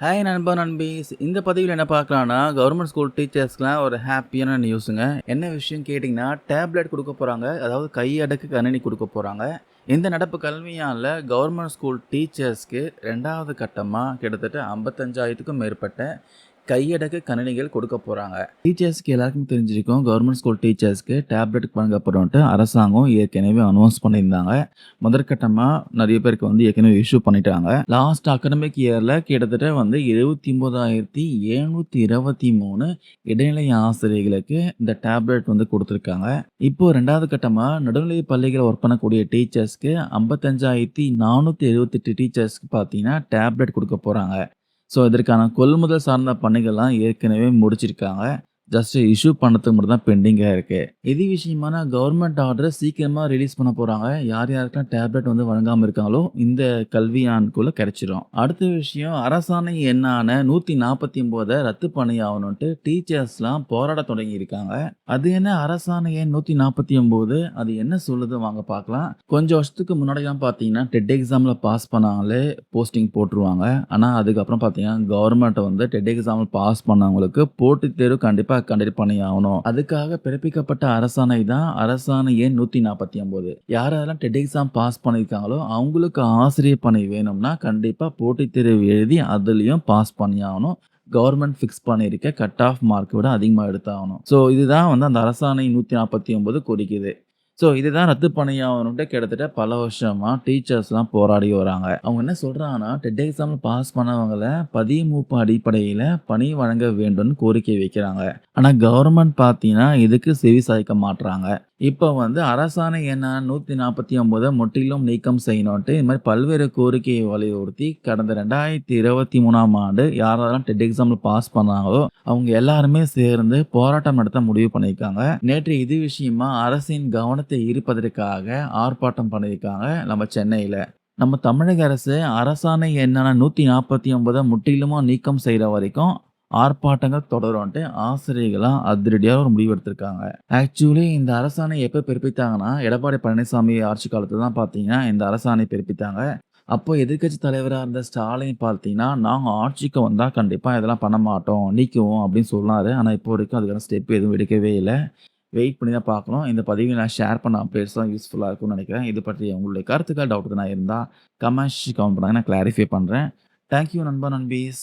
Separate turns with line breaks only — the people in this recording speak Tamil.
ஹாய் நண்பா நண்பீஸ் இந்த பதிவில் என்ன பார்க்கலான்னா கவர்மெண்ட் ஸ்கூல் டீச்சர்ஸ்க்குலாம் ஒரு ஹாப்பியான நியூஸுங்க என்ன விஷயம் கேட்டிங்கன்னா டேப்லெட் கொடுக்க போகிறாங்க அதாவது கையடக்கு கணினி கொடுக்க போகிறாங்க இந்த நடப்பு கல்வியாண்டில் கவர்மெண்ட் ஸ்கூல் டீச்சர்ஸ்க்கு ரெண்டாவது கட்டமாக கிட்டத்தட்ட ஐம்பத்தஞ்சாயிரத்துக்கும் மேற்பட்ட கையடக்க கணினிகள் கொடுக்க போகிறாங்க டீச்சர்ஸ்க்கு எல்லாருக்கும் தெரிஞ்சிருக்கும் கவர்மெண்ட் ஸ்கூல் டீச்சர்ஸ்க்கு டேப்லெட் வழங்கப்படும்ட்டு அரசாங்கம் ஏற்கனவே அனௌன்ஸ் பண்ணியிருந்தாங்க. முதற்கட்டமாக நிறைய பேருக்கு வந்து ஏற்கனவே இஷ்யூ பண்ணிட்டாங்க. லாஸ்ட் அகடமிக் இயரில் கிட்டத்தட்ட வந்து எழுபத்தி ஒன்பதாயிரத்தி எழுநூற்றி இருபத்தி மூணு இடைநிலை ஆசிரியர்களுக்கு இந்த டேப்லெட் வந்து கொடுத்துருக்காங்க. இப்போ ரெண்டாவது கட்டமாக நடுநிலை பள்ளிகளை ஒர்க் பண்ணக்கூடிய டீச்சர்ஸ்க்கு ஐம்பத்தஞ்சாயிரத்தி நானூற்றி எழுபத்தெட்டு டீச்சர்ஸ்க்கு பார்த்தீங்கன்னா டேப்லெட் கொடுக்க போகிறாங்க ஸோ இதற்கான கொள்முதல் சார்ந்த பணிகள்லாம் ஏற்கனவே முடிச்சிருக்காங்க. ஜஸ்ட் இஷ்யூ பண்ணுறதுக்கு மட்டும் தான் பெண்டிங்காக இருக்குது இது விஷயமான கவர்மெண்ட் ஆர்டர் சீக்கிரமாக ரிலீஸ் பண்ண போகிறாங்க யார் யாருக்கெல்லாம் டேப்லெட் வந்து வழங்காமல் இருக்காங்களோ இந்த கல்வி கிடச்சிரும் கிடைச்சிரும். அடுத்த விஷயம் அரசாணை என்னான நூற்றி நாற்பத்தி ஒம்போதை ரத்து பண்ணி ஆகணுன்ட்டு டீச்சர்ஸ்லாம் போராட தொடங்கி இருக்காங்க அது என்ன அரசாணை எண் நூற்றி நாற்பத்தி ஒம்போது அது என்ன சொல்லுது? வாங்க பார்க்கலாம். கொஞ்சம் வருஷத்துக்கு முன்னாடிலாம் பார்த்தீங்கன்னா டெட் எக்ஸாமில் பாஸ் பண்ணாங்களே போஸ்டிங் போட்டுருவாங்க. ஆனால் அதுக்கப்புறம் பார்த்தீங்கன்னா கவர்மெண்ட் வந்து டெட் எக்ஸாமில் பாஸ் பண்ணவங்களுக்கு போட்டித் தேர்வு கண்டிப்பாக கண்டிப்பாக பண்ணி ஆகணும் அதுக்காக பிறப்பிக்கப்பட்ட அரசாணை தான் அரசாணை எண் நூற்றி நாற்பத்தி ஒம்பது யார் யாரெல்லாம் டெட் எக்ஸாம் பாஸ் பண்ணியிருக்காங்களோ அவங்களுக்கு ஆசிரியர் பணி வேணும்னா கண்டிப்பாக போட்டித் தேர்வு எழுதி அதுலேயும் பாஸ் பண்ணி ஆகணும் கவர்மெண்ட் ஃபிக்ஸ் பண்ணியிருக்க கட் ஆஃப் மார்க்கை விட அதிகமாக எடுத்தாகணும். ஸோ இதுதான் வந்து அந்த அரசாணை நூற்றி நாற்பத்தி ஒம்பது குறிக்குது. ஸோ இதுதான் ரத்து பண்ணியாகணுன்ட்டு கிட்டத்தட்ட பல வருஷமாக டீச்சர்ஸ்லாம் போராடி வராங்க. அவங்க என்ன சொல்கிறாங்கன்னா டெட் எக்ஸாமில் பாஸ் பண்ணவங்களை பதிமூப்பு அடிப்படையில் பணி வழங்க வேண்டும்னு கோரிக்கை வைக்கிறாங்க. ஆனால் கவர்மெண்ட் பார்த்தீங்கன்னா இதுக்கு செவி சாய்க்க மாட்டுறாங்க இப்போ வந்து அரசாணை என்ன நூற்றி நாற்பத்தி ஒம்பதை முற்றிலும் நீக்கம் செய்யணுன்ட்டு இது மாதிரி பல்வேறு கோரிக்கையை வலியுறுத்தி கடந்த ரெண்டாயிரத்தி இருபத்தி மூணாம் ஆண்டு யாரெல்லாம் டெட் எக்ஸாமில் பாஸ் பண்ணாங்களோ அவங்க எல்லாருமே சேர்ந்து போராட்டம் நடத்த முடிவு பண்ணியிருக்காங்க. நேற்று இது விஷயமா அரசின் கவனத்தை ஈர்ப்பதற்காக ஆர்ப்பாட்டம் பண்ணியிருக்காங்க நம்ம சென்னையில். நம்ம தமிழக அரசு அரசாணை என்னென்ன நூற்றி நாற்பத்தி ஒன்பதை முற்றிலுமாக நீக்கம் செய்கிற வரைக்கும் ஆர்ப்பாட்டங்கள் தொடரும்ட்டு ஆசிரியர்களாக அதிரடியாக ஒரு முடிவு எடுத்திருக்காங்க. ஆக்சுவலி இந்த அரசாணை எப்போ பிறப்பித்தாங்கன்னா எடப்பாடி பழனிசாமி ஆட்சி காலத்தில் தான் பார்த்தீங்கன்னா இந்த அரசாணை பிறப்பித்தாங்க. அப்போ எதிர்க்கட்சி தலைவராக இருந்த ஸ்டாலின் பார்த்தீங்கன்னா நாங்கள் ஆட்சிக்கு வந்தால் கண்டிப்பாக இதெல்லாம் பண்ண மாட்டோம் நீக்குவோம் அப்படின்னு சொன்னார். ஆனால் இப்போ வரைக்கும் அதுக்கான ஸ்டெப் எதுவும் எடுக்கவே இல்லை. வெயிட் பண்ணி தான் பார்க்கணும் இந்த பதிவை நான் ஷேர் பண்ண அப்டேட்ஸ் தான் யூஸ்ஃபுல்லாக இருக்கும்னு நினைக்கிறேன். இது பற்றி உங்களுடைய கருத்துக்கள் டவுட் நான் இருந்தால் கமெண்ட்ஸ் கவுண்ட் பண்ணாங்க. நான் கிளாரிஃபை பண்ணுறேன் தேங்க்யூ நண்பா நண்பீஸ்.